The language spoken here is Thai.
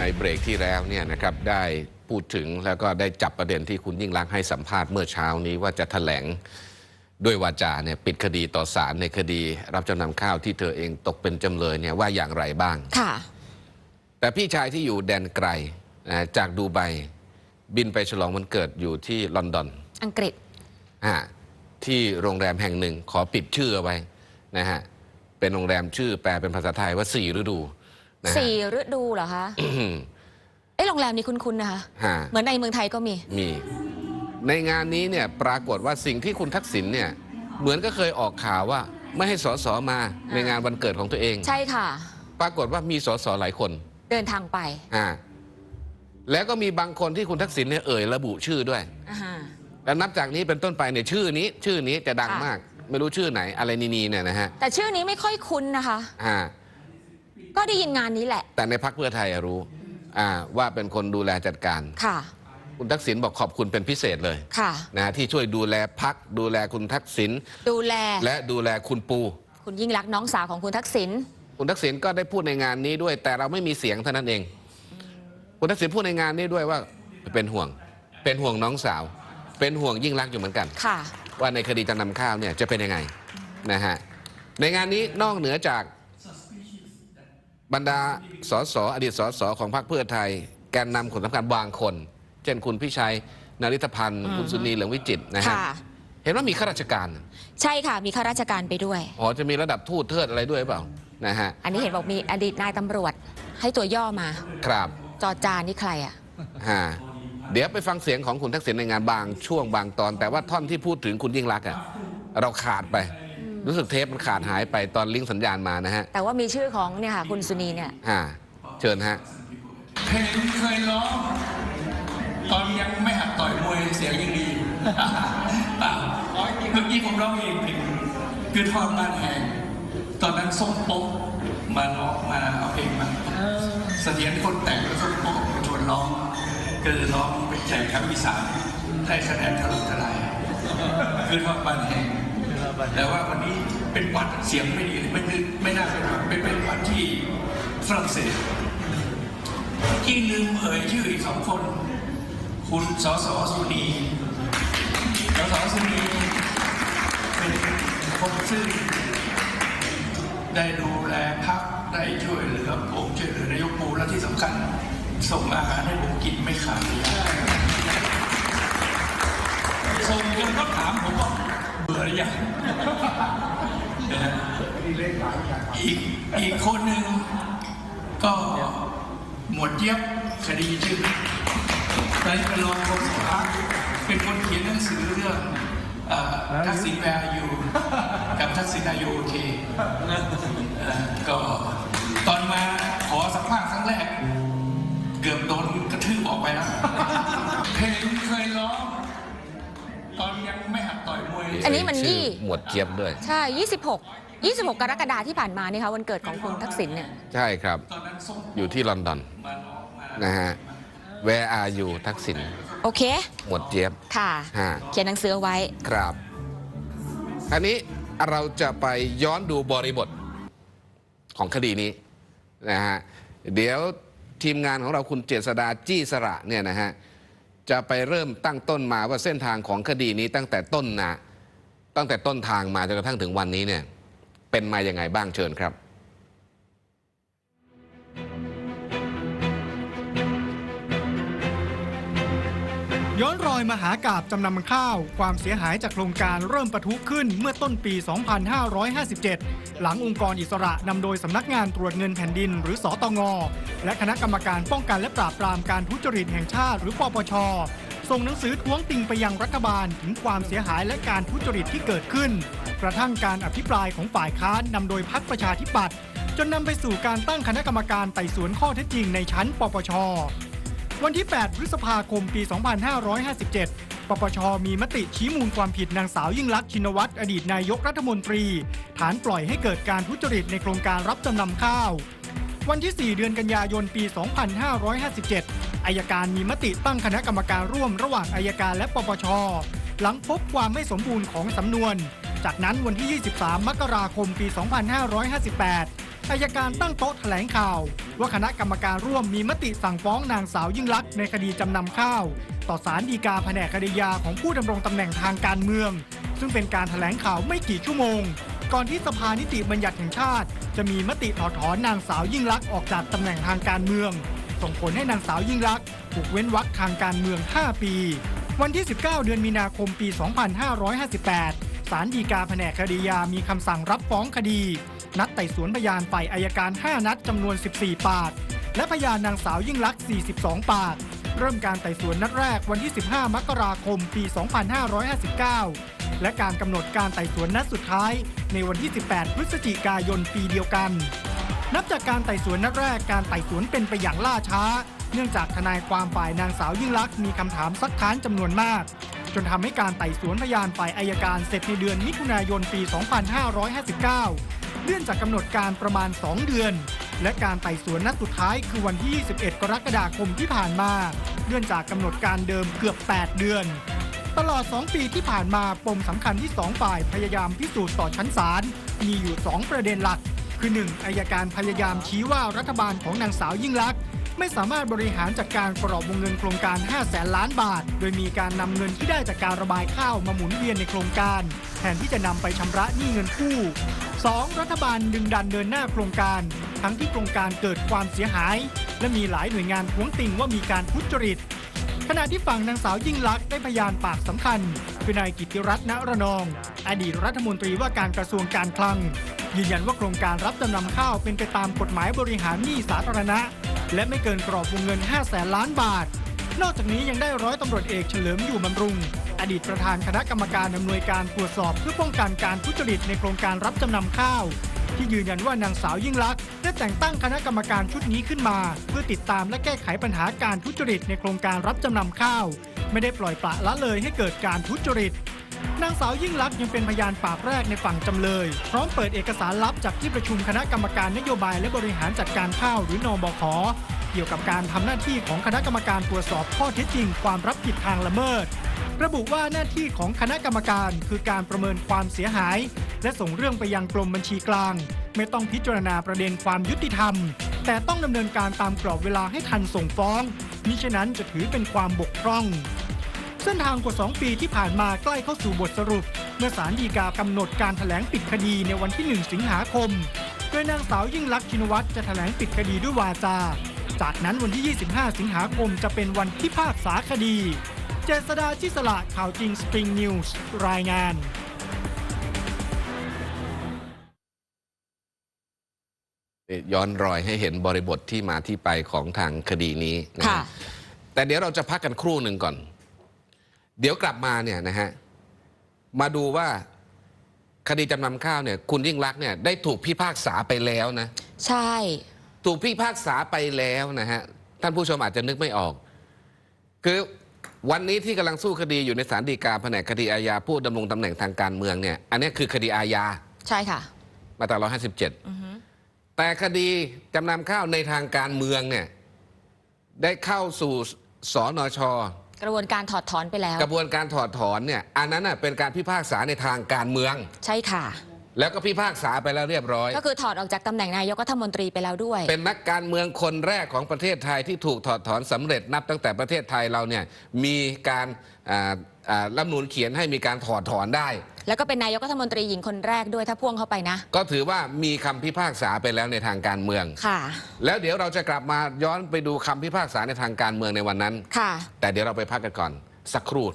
ในเบรกที่แล้วเนี่ยนะครับได้พูดถึงแล้วก็ได้จับประเด็นที่คุณยิ่งรักษณ์ให้สัมภาษณ์เมื่อเช้านี้ว่าจะแถลงด้วยวาจาเนี่ยปิดคดีต่อศาลในคดีรับจำนำข้าวที่เธอเองตกเป็นจำเลยเนี่ยว่าอย่างไรบ้าง ค่ะ แต่พี่ชายที่อยู่แดนไกลนะจากดูไบบินไปฉลองวันเกิดอยู่ที่ลอนดอนอังกฤษ อ่าที่โรงแรมแห่งหนึ่งขอปิดชื่อเอาไว้นะฮะเป็นโรงแรมชื่อแปลเป็นภาษาไทยว่าสี่ฤดู นะฮะสี่ฤดูเหรอคะเอ้โรงแรมนี้คุ้นๆนะคะ ฮะเหมือนในเมืองไทยก็มี มี ในงานนี้เนี่ยปรากฏว่าสิ่งที่คุณทักษิณเนี่ย เหมือนก็เคยออกข่าวว่า ไม่ให้สสมาในงานวันเกิดของตัวเอง ใช่ค่ะ ปรากฏว่ามีสสหลายคนเดินทางไปอ่าแล้วก็มีบางคนที่คุณทักษิณเนี่ยเอ่ยระบุชื่อด้วย อ่าฮะ แล้วนับจากนี้เป็นต้นไปเนี่ยชื่อนี้ ชื่อนี้จะดังค่ะ มาก ไม่รู้ชื่อไหนอะไรนีๆเนี่ยนะฮะแต่ชื่อนี้ไม่ค่อยคุ้นนะคะ อ่า ก็ได้ยินงานนี้แหละ แต่ในพักเพื่อไทยอะรู้อ่าว่าเป็นคนดูแลจัดการ ค่ะ คุณทักษิณบอกขอบคุณเป็นพิเศษเลยค่ะ นะที่ช่วยดูแลพักดูแลคุณทักษิณดูแลและดูแลคุณปู คุณยิ่งรักษณ์น้องสาวของคุณทักษิณคุณทักษิณก็ได้พูดในงานนี้ด้วย แต่เราไม่มีเสียงเท่านั้นเอง คุณทักษิณพูดในงานนี้ด้วยว่าเป็นห่วง เป็นห่วงน้องสาว เป็นห่วงยิ่งรักษณ์อยู่เหมือนกัน ค่ะ ว่าในคดีจำนำข้าวเนี่ยจะเป็นยังไงนะฮะในงานนี้นอกเหนือจาก บรรดาสสอดีตสสของพรรคเพื่อไทย แกนนำคนสำคัญบางคน เช่นคุณพิชัยนาริธพันธ์ คุณสุนีเหลืองวิจิตรนะฮะค่ะ เห็นว่ามีข้าราชการใช่ค่ะ มีข้าราชการไปด้วย อ๋อจะมีระดับทูตเทิดอะไรด้วยหรือเปล่านะฮะอันนี้เห็นบอกมีอดีตนายตำรวจ ให้ตัวย่อมา ครับจอจานนี่ใครอะ ฮะเดี๋ยวไปฟังเสียงของคุณทักษิณในงานบางช่วงบางตอน แต่ว่าท่อนที่พูดถึงคุณยิ่งรักษณ์อะเราขาดไป รู้สึกเทปมันขาดหายไปตอนลิงก์สัญญาณมานะฮะ แต่ว่ามีชื่อของเนี่ยค่ะคุณสุนีเนี่ยฮะเชิญฮะ เพลงเคยร้องตอนยังไม่หัดต่อยมวยเสียงยังดีเปล่าเมื่อกี้ผมร้องเองเพลงคือทอดบ้านแหงตอนนั้นส้มโป๊กมาร้องมาเอาเพลงมาเสถียรคนแต่งแล้วส้มโป๊กมาชวนร้องก็เลยร้องไปแจกทั้งอีสานได้คะแนนถล่มทลายคือทอดบ้านแหง แต่ว่าวันนี้เป็นหวัดเสียงไม่ดีไม่ไม่ไม่น่าเป็นหวัดเป็นเป็นหวัดที่ฝรั่งเศสที่ลืมเอ่ยชื่ออีกสองคน คุณสสสุนีสสสุนีเป็นคนซึ่งได้ดูแลพักได้ช่วยเหลือผมช่วยเหลือนายกปูและที่สำคัญ ส่งอาหารให้ผมกินไม่ขาดเลย ส่งจนเขาถามผมว่าเบื่อหรือยังอีกอีกคนหนึ่งก็หมวดเจี๊ยบคดีชื่อตอนนี้เป็นรองโฆษกพรรคเป็นคนเขียนหนังสือเรื่องทักษิณแวร์อยู่กับทักษิณอายุโอเท่ก็ตอนมาขอสัมภาษณ์ครั้งแรก เกือบโดนกระทืบออกไปแล้ว อยมวยอันนี้มันชื่ยี่หมวดเจี๊ยบด้วย ใช่ 26 26 กรกฎาที่ผ่านมานี่ค่ะวันเกิดของคุณทักษิณเนี่ย ใช่ครับตอนนั้นส้มอยู่ที่ลอนดอนมาร้องมานะฮะ Where are you ทักษิณโอเค หมวดเจี๊ยบ ค่ะ ฮะ เขียนหนังสือเอาไว้ ครับ อันนี้เราจะไปย้อนดูบริบทของคดีนี้นะฮะ เดี๋ยวทีมงานของเราคุณเจษดาจี้สระเนี่ยนะฮะ จะไปเริ่มตั้งต้นมาว่าเส้นทางของคดีนี้ตั้งแต่ต้นนะ ตั้งแต่ต้นทางมาจนกระทั่งถึงวันนี้เนี่ย เป็นมาอย่างไงบ้างเชิญครับย้อนรอยมหากาบจำนำข้าว ความเสียหายจากโครงการเริ่มประทุขึ้นเมื่อต้นปี 2557 หลังองค์กรอิสระนำโดยสำนักงานตรวจเงินแผ่นดิน หรือสอตงอและคณะกรรมการป้องกันและปราบปรามการทุจริตแห่งชาติหรือปปช ส่งหนังสือท้วงติงไปยังรัฐบาลถึงความเสียหายและการทุจริตที่เกิดขึ้น กระทั่งการอภิปรายของฝ่ายค้านนำโดยพรรคประชาธิปัตย์จนนำไปสู่การตั้งคณะกรรมการไต่สวนข้อเท็จจริงในชั้น ปปช วันที่ 8 พฤษภาคม ปี 2557 ปปช มีมติชี้มูลความผิดนางสาวยิ่งลักษณ์ชินวัตรอดีตนายกรัฐมนตรี ฐานปล่อยให้เกิดการทุจริตในโครงการรับจำนำข้าว วันที่ 4 เดือนกันยายนปี 2557 อายการมีมติตั้งคณะกรรมการร่วมระหว่างอายการและปปช หลังพบความไม่สมบูรณ์ของสำนวน จากนั้นวันที่ 23 มกราคมปี 2558 อายการตั้งโต๊ะแถลงข่าว ว่าคณะกรรมการร่วมมีมติสั่งฟ้องนางสาวยิ่งลักษณ์ในคดีจำนำข้าว ต่อศาลฎีกาแผนกคดียาของผู้ดำรงตำแหน่งทางการเมือง ซึ่งเป็นการแถลงข่าวไม่กี่ชั่วโมง ก่อนที่สภานิติบัญญัติแห่งชาติ จะมีมติถอดถอนนางสาวยิ่งลักษณ์ออกจากตำแหน่งทางการเมือง ส่งผลให้นางสาวยิ่งลักษณ์ถูกเว้นวรรคทางการเมือง 5 ปี วันที่ 19 เดือนมีนาคมปี 2558 ศาลฎีกาแผนกคดียามีคำสั่งรับฟ้องคดี นัดไต่สวนพยานฝ่ายอายการ 5 นัดจำนวน 14 ปาก และพยานนางสาวยิ่งลักษณ์ 42 ปาก เริ่มการไต่สวนนัดแรกวันที่ 15 มกราคม ปี 2559 และการกำหนดการไต่สวนนัดสุดท้าย ในวันที่ 18 พฤศจิกายนปีเดียวกัน นับจากการไต่สวนนัดแรกการไต่สวนเป็นไปอย่างล่าช้า เนื่องจากทนายความฝ่ายนางสาวยิ่งลักษณ์มีคำถามซักค้านจำนวนมาก จนทำให้การไต่สวนพยานฝ่ายอายการเสร็จในเดือนมิถุนายนปี 2559 เลื่อนจากกำหนดการประมาณ 2 เดือนและการไต่สวนนัดสุดท้ายคือวันที่ 21 กรกฎาคมที่ผ่านมา เลื่อนจากกำหนดการเดิมเกือบ 8 เดือน ตลอด 2 ปีที่ผ่านมาปมสำคัญที่ 2 ฝ่ายพยายามพิสูจน์ต่อชั้นศาลมีอยู่ 2 ประเด็นหลัก คือ 1. อายการพยายามชี้ว่ารัฐบาลของนางสาวยิ่งลักษณ์ไม่สามารถบริหารจัดการกรอบวงเงินโครงการ5แสนล้านบาท โดยมีการนำเงินที่ได้จากการระบายข้าวมาหมุนเวียนในโครงการ แทนที่จะนำไปชำระหนี้เงินกู้ 2. รัฐบาลดึงดันเดินหน้าโครงการ ทั้งที่โครงการเกิดความเสียหาย และมีหลายหน่วยงานท้วงติงว่ามีการทุจริต ขณะที่ฝั่งนางสาวยิ่งลักษณ์ได้พยานปากสำคัญ คือนายกิติรัตน์ณระนอง อดีตรัฐมนตรีว่าการกระทรวงการคลัง ยืนยันว่าโครงการรับจำนำข้าวเป็นไปตามกฎหมายบริหารหนี้สาธารณะ และไม่เกินกรอบวงเงิน5แสนล้านบาท นอกจากนี้ยังได้ร้อยตำรวจเอกเฉลิมอยู่บำรุง อดีตประธานคณะกรรมการอำนวยการตรวจสอบเพื่อป้องกันการทุจริตในโครงการรับจำนำข้าว ที่ยืนยันว่านางสาวยิ่งลักษณ์ได้แต่งตั้งคณะกรรมการชุดนี้ขึ้นมา เพื่อติดตามและแก้ไขปัญหาการทุจริตในโครงการรับจำนำข้าว ไม่ได้ปล่อยปละละเลยให้เกิดการทุจริตนางสาวยิ่งลักษณ์ยังเป็นพยานปากแรกในฝั่งจำเลย พร้อมเปิดเอกสารลับจากที่ประชุมคณะกรรมการนโยบายและบริหารจัดการข้าวหรือนบขเกี่ยวกับการทำหน้าที่ของคณะกรรมการตรวจสอบข้อเท็จจริงความรับผิดทางละเมิด ระบุว่าหน้าที่ของคณะกรรมการคือการประเมินความเสียหาย และส่งเรื่องไปยังกรมบัญชีกลาง ไม่ต้องพิจารณาประเด็นความยุติธรรม แต่ต้องดำเนินการตามกรอบเวลาให้ทันส่งฟ้องมิฉะนั้นจะถือเป็นความบกพร่อง เส้นทางกว่า 2 ปีที่ผ่านมาใกล้เข้าสู่บทสรุป เมื่อศาลฎีกากำหนดการแถลงปิดคดีในวันที่ 1 สิงหาคม โดยนางสาวยิ่งลักษณ์ชินวัตรจะแถลงปิดคดีด้วยวาจา จากนั้นวันที่ 25 สิงหาคมจะเป็นวันพิพากษาคดี เจษดาชิสละข่าวจริงสปริงนิวส์รายงาน ย้อนรอยให้เห็นบริบทที่มาที่ไปของทางคดีนี้นะค่ะฮะแต่เดี๋ยวเราจะพักกันครู่หนึ่งก่อน เดี๋ยวกลับมาเนี่ยนะฮะมาดูว่าคดีจำนำข้าวเนี่ย คุณยิ่งรักษณ์เนี่ยได้ถูกพิพากษาไปแล้วนะ ใช่ ถูกพิพากษาไปแล้วนะฮะ ท่านผู้ชมอาจจะนึกไม่ออก คือวันนี้ที่กำลังสู้คดีอยู่ในศาลฎีกาแผนกคดีอาญาผู้ดำรงตำแหน่งทางการเมืองเนี่ย อันนี้คือคดีอาญาใช่ค่ะ มาตรา157 แต่คดีจำนำข้าวในทางการเมืองเนี่ยได้เข้าสู่สอนช กระบวนการถอดถอนไปแล้ว กระบวนการถอดถอนเนี่ยอันนั้นน่ะเป็นการพิพากษาในทางการเมือง ใช่ค่ะ แล้วก็พิพากษาไปแล้วเรียบร้อย ก็คือถอดออกจากตำแหน่งนายกรัฐมนตรีไปแล้วด้วย เป็นนักการเมืองคนแรกของประเทศไทยที่ถูกถอดถอนสำเร็จนับตั้งแต่ประเทศไทยเราเนี่ยมีการอ่าอ่ารัฐธรรมนูนเขียนให้มีการถอดถอนได้ แล้วก็เป็นนายกรัฐมนตรีหญิงคนแรกด้วยถ้าพ่วงเข้าไปนะ ก็ถือว่ามีคำพิพากษาไปแล้วในทางการเมือง ค่ะ แล้วเดี๋ยวเราจะกลับมาย้อนไปดูคำพิพากษาในทางการเมืองในวันนั้น ค่ะ แต่เดี๋ยวเราไปพักกันก่อนสักครู่